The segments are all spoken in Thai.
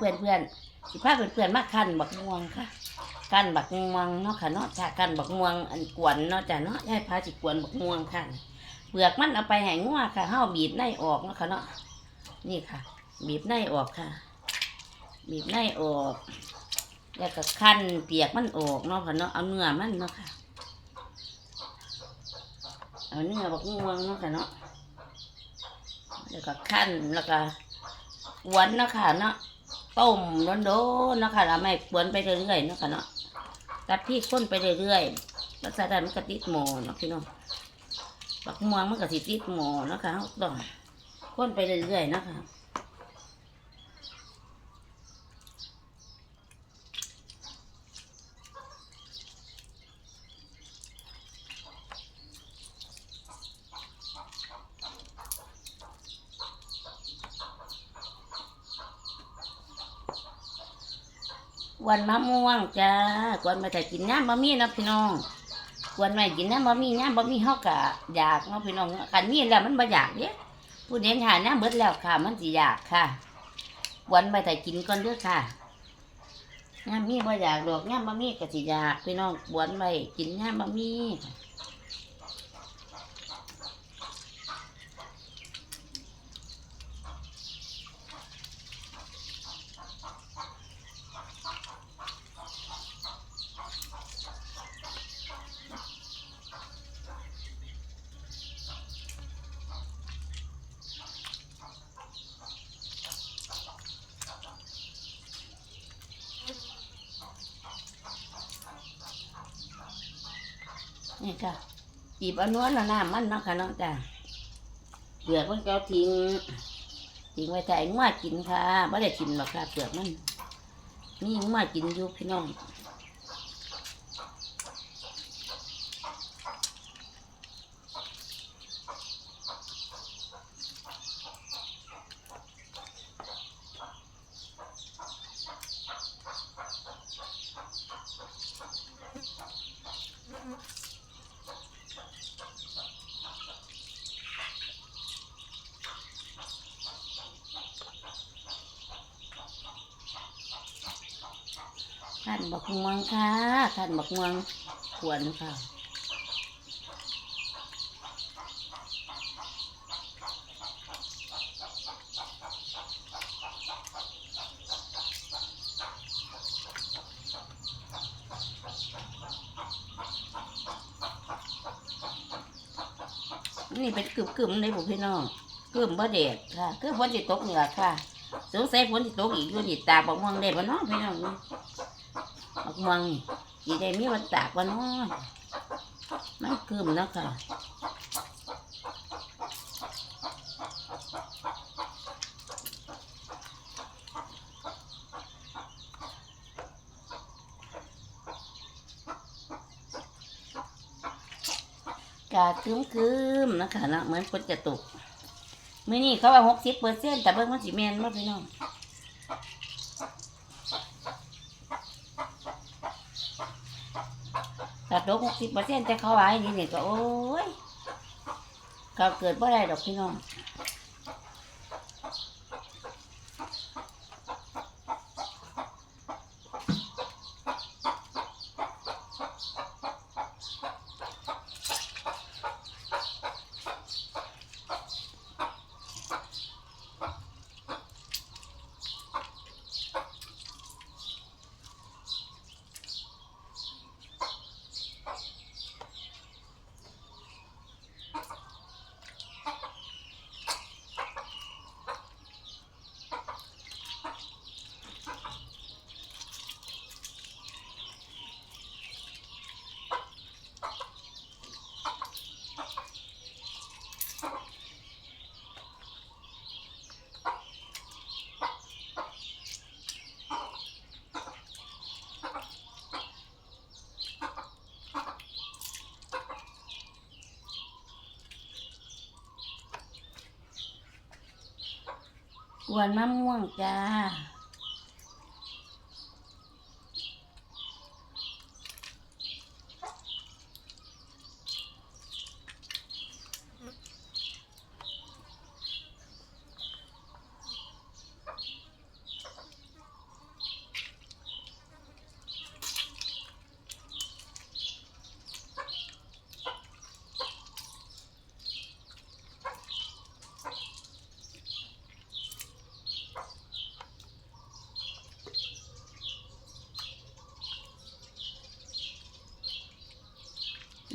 เพื่อนเพื่อนสิพาเพื่อนเพื่อนมาคันบักม่วงค่ะคันบักม่วงเนาะค่ะเนาะถ้าคันบักม่วงอันกวนเนาะจ้ะเนาะยายพาสิกวนบักม่วงค่ะเปลือกมันเอาไปให้งัวค่ะเฮาบีบในออกเนาะค่ะเนาะนี่ค่ะ บีบในออกค่ะ บีบในออกแล้วก็คั้นเปียกมันออกเนาะค่ะเนาะเอาเนื้อมันเนาะค่ะเอาเนื้อบักม่วงเนาะค่ะเนาะแล้วก็คั้นแล้วก็วนเนาะค่ะเนาะ ต้มโดนๆเนะคะแล้วไม่กวนไปเรื่อยๆนะคะเนาะตัดที่ข้นไปเรื่อยๆแล้วใส่ได้มันก็ติดหมอเนาะพี่น้องบักม่วงมันก็สิติดหมอนะคะต้องข้นไปเรื่อยๆนะคะ วนมะม่วงจ้ากวนมาแต่กินน้ำบะมี่นะพี่น้องกวนมากินน้ำบะมี่น้ำบะมี่เฮากะอยากเนาะพี่น้องกันมีแล้วมันบ่อยากเนี่ยผู้เด่นหาน้ำเบิดแล้วค่ะ มันสิอยากค่ะกวนมาแต่กินก่อนเด้อค่ะน้ำมีบ่อยากดอกน้ำบะมี่ก็สิอยากพี่น้องกวนไปกินน้ำบะมี่ ค่ะจีบเอานวลเอาน้ำมันเนาะค่ะน้องจ้าเปลือกมันก็ทิ้งทิ้งไว้แต่งัวกินค่ะไม่ได้กินหรอกค่ะเปลือกมันนี่งัวกินอยู่พี่น้อง ขัน บักม่วงค่ะขันบักม่วงควรค่ะนี่เป็นกึ่มกึ่มๆเลยผมพี่น้องกึ่มบ่เด็ดค่ะคือฝนจิตกเหนือค่ะ สงสัยฝนจิตกอีกอยู่ที่ตาบักม่วงเด็ดบ่เนาะพี่น้อง กม่วงสีได้มีวันตากบ่เนาะมันกึ่มนะค่ะกาคืมคืมๆนะคะนะเหมือนฝนจะตกมื้อนี้เขาว่าหกสิบเปอร์เซ็นต์แต่เบิ่งมันสิแม่นบ่พี่น้อง ตัดดกหกสิบเปอร์เซ็นต์แต่เขาไว้นี่นี่ก็โอ้ยก็เกิดบ่ได้ดอกพี่น้อง วนมะม่วงจ้า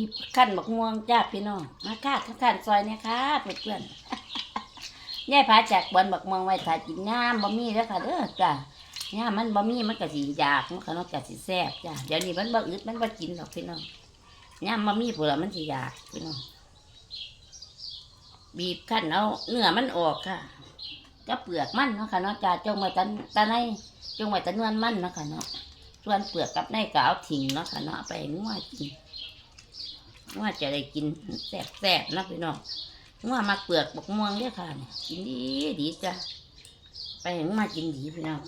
อีขั้นบักม่วงจ้าพี่น้องมาค่ะขั้นซอยเนี่ยค่ะเพื่อนๆยายพาจากบอนบักม่วงไว้ถ้ากินน้ำบะมี่แล้วค่ะเด้อจ้าย่ามมันบะมี่มันก็สิอยากมันก็นอกจากสิแซ่บจ้าเดี๋ยวนี้มันบ่อึดมันบ่กินหรอกพี่น้องย่ามบะมี่พวเรามันสิอยากพี่น้องบีบขั้นเอาเนื้อมันออกค่ะก็เปลือกมันเนาะค่ะเนาะจ้าจงไว้ตันตาในจงไว้ตะนวลมันเนาะค่ะเนาะส่วนเปลือกกับในก็เอาทิ้งเนาะค่ะเนาะเอาไปงัวกิน ว่าจะได้กินแซ่บๆเนะพี่น้องว่ามาเปลือกบกม่วงเนี่ยค่ะ กินดีดีจ้ะไปเห็นมากินดีพี่น้อง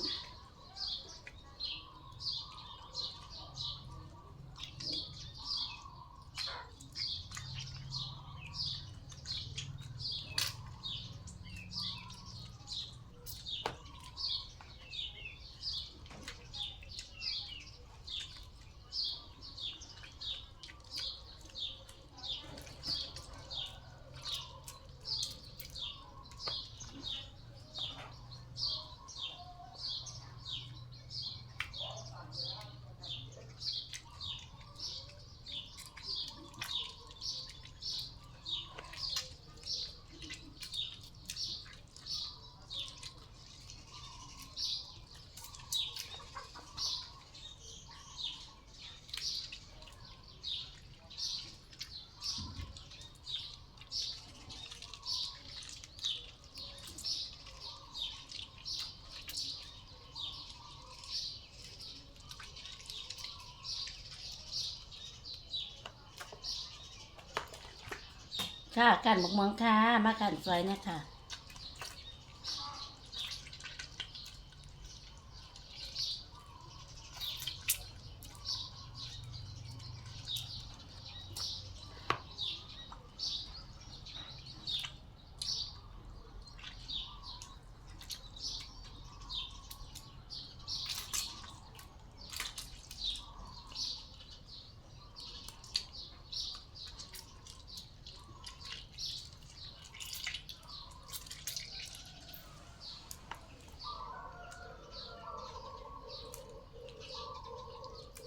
ค่ะกันบกมองค่ะ มากันซอยเนี่ยค่ะ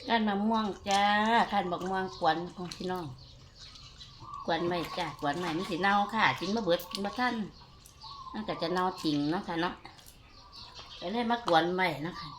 กันมะม่วงจ้ากันบกม่วงกวนของพี่น้อง กวนไม่จ้ากวนไม่มันสิเน่าค่ะกินมะเบิดกินมะท่านมันก็จะเน่าทิ้งเนาะค่ะเนาะไปเลยมากวนไม่นะคะ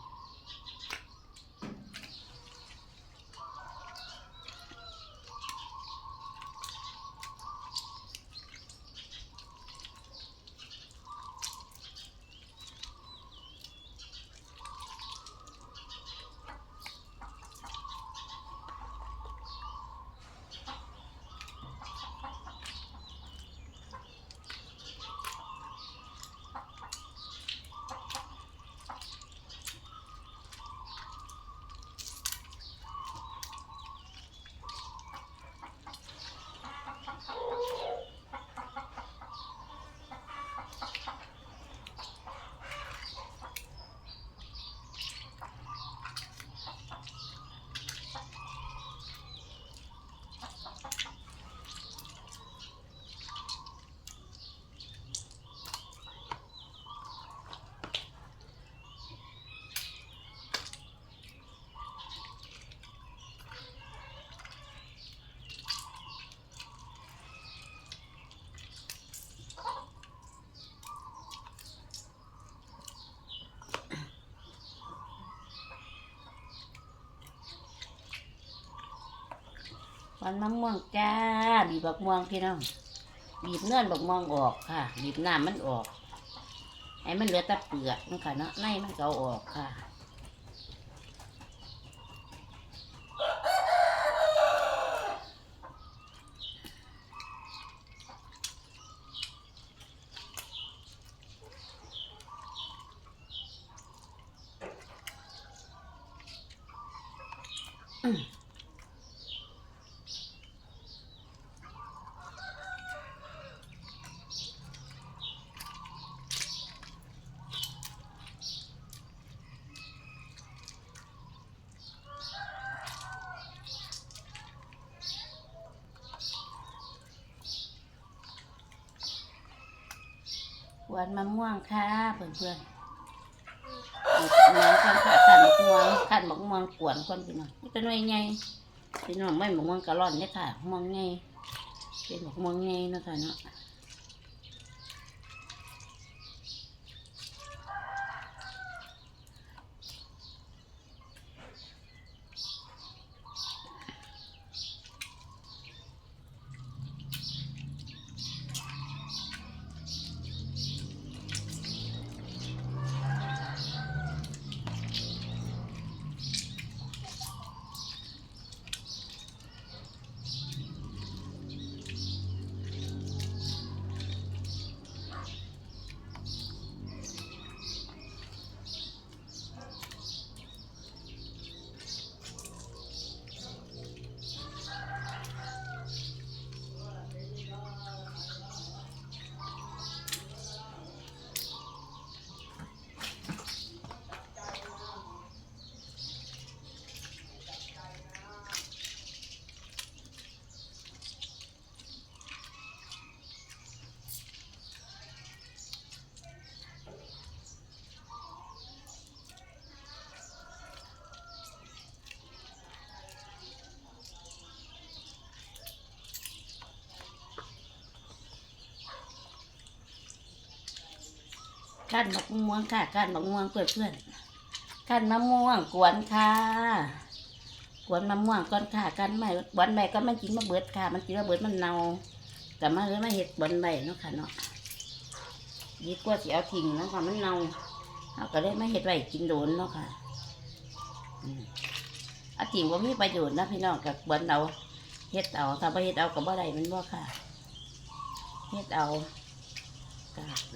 มันมะม่วงจ้าบีบบักม่วงพี่น้องบีบเนื้อบักม่วงออกค่ะบีบน้ำมันออกไอ้มันเหลือแต่เปลือกมันค่ะเนาะในมันก็เอาออกค่ะ ห วนมะม่วงค่ะเพื่อนๆน้องขันขันมะม่วงขันมะม่วงกวนคนพี่น้องนี่เป็นไงไงพี่น้องไม่บอกม่วงกะล่อนเนี่ยค่ะม่วงไงเป็นบอกม่วงไงเนะคะเนาะ ก้านบักม่วงค่ะก้านบักม่วงเพื่อนเพื่อนก้านมะม่วงกวนค่ะกวนมะม่วงก้อนค่ะก้านใหม่บอนใบก็มันกินมะเบิดค่ะ มันกินมะเบิดมันเน่าแต่มาเลยมาเห็ดบอนใบเนาะค่ะเนาะดีกว่าสิเอาทิ้งเนาะค่ะมันเน่าเอาก็เลยมาเห็ดไว้กินโดนเนาะค่ะอาทิ้งว่ามีประโยชน์นะพี่น้องกับบอนเอาเห็ดเอาถ้าไปเห็ดเอากับบ่ได้มันบ่ค่ะเห็ดเอา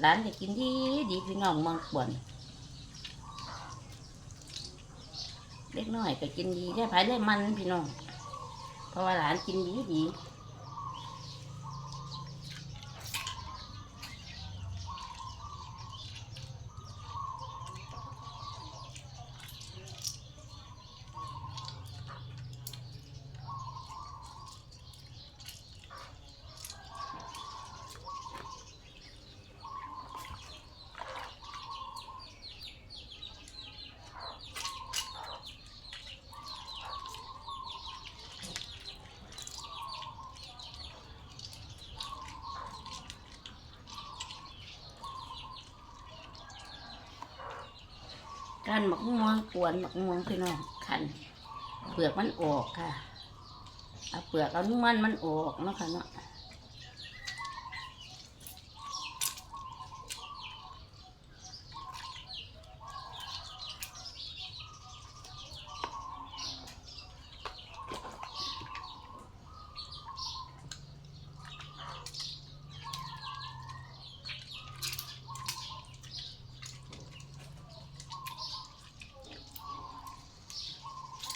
ร้านจะกินดีดีพี่น้องมองบวนเล็กน้อยก็กินดีได้ภายได้มันพี่น้อง เพราะว่าหลานกินดีดี การหมักม่วงกวนหมักม่วงพี่น้องขันเปลือกมันออกค่ะเอาเปลือกเอานุ่มันมันออกเนาะค่ะเนาะ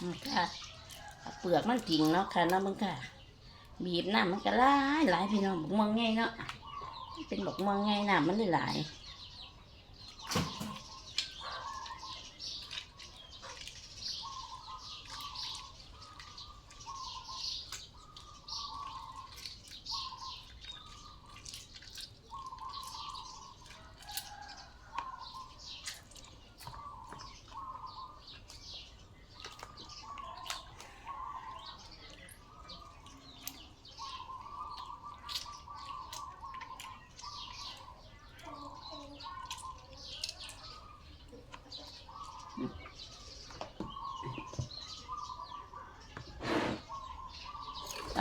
อืมค่ะเอาเปลือก มันกิ่งเนาะค่ะเนาะมึงค่ะ บีบน้ำมันก็หลายหลายพี่น้องบอกมองไงเนาะเป็นบอกมองไงน้ำมันเลยหลาย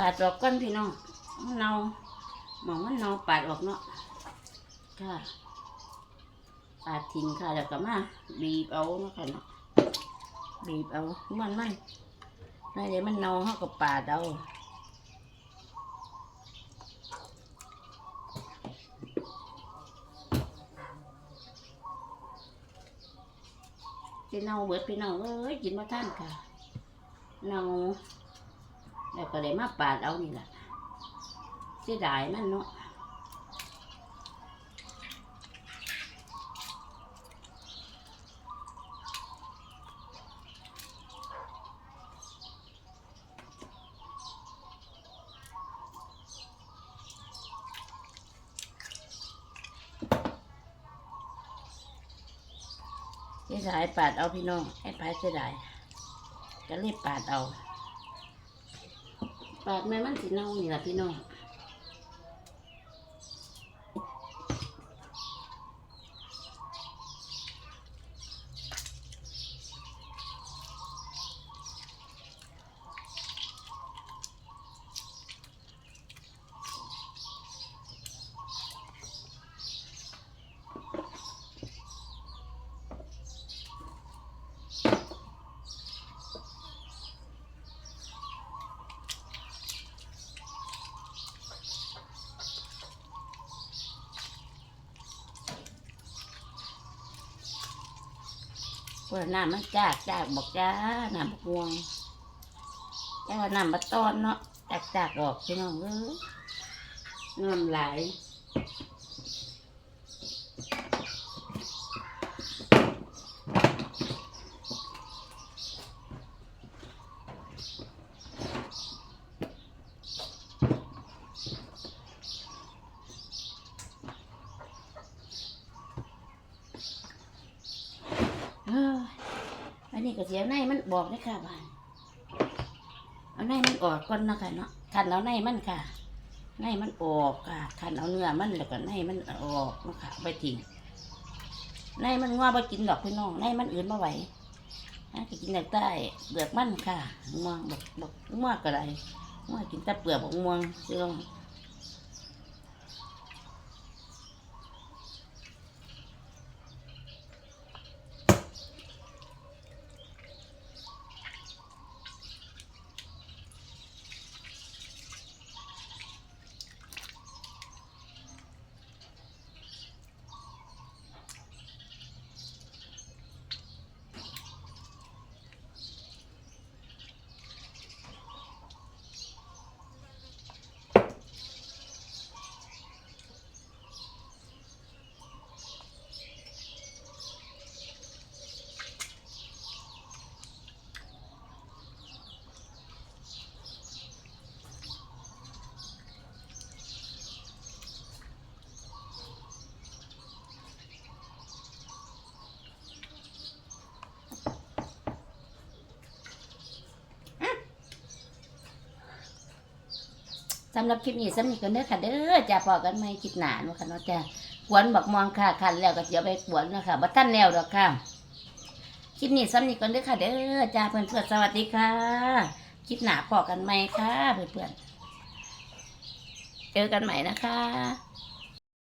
าดออกก้อนพี่น้องเนาหมองมันเนาปาดออกเนาะค่ะปาดทิ้งค่ะแล้วก็มาบีบเอาเนาะค่ะเนาะบีบเอามันมันไม่ได้มันเนาเขาก็ปาดเอาจะเนาเบิดพี่น้องเอ้ยกินมาท่านค่ะเนา แล้วก็เลยมาปาดเอานี่แหละเสียดายมันเนาะเสียดายปาดเอาพี่น้องให้พายเสียดายก็รีบปาดเอา ปากแม่มันสีเน่านี่แหละพี่น้อง คนน้ำมันจากจากบอกจ้าน้ำบกวงแต่ว่าน้ำมาตอนเนาะจากจากออกพี่น้องเออน้ำไหลายเอ้ยอั นี้ก็เสียในมันบอกได้ค่ะบ้าเอาในมันออกก่อนนะคะเนาะขันเอาในมันค่ะ ในมันออกค่ะขันเอาเนื้อมันแล้วก็ในมันออกนะคะไปทิ้งในมันงอไปกินดอกพี่น้องในมันอื่นมาไหวนะก็กินแต่ใต้เปลือกมันค่ะม่วงบอกบอกม่วงก็ได้ม่วงกินแต่เปลือกบอกม่วงเรื่อง สำหรับคลิปนี้สำนึกกันเด้อค่ะเด้อจะพอกันไหมคลิปหนาเนาะค่ะเนาะจะกวนบักมองค่ะคันแล้วก็เดี๋ยวไปกวนเนาะค่ะบัท่านแนวดอกค่ะคลิปนี้สำนึกกันเด้อค่ะเด้อจ้าเพื่อนเพื่อนสวัสดีค่ะคลิปหนาพอกันไหมค่ะเพื่อนเพื่อนเจอกันใหม่นะคะ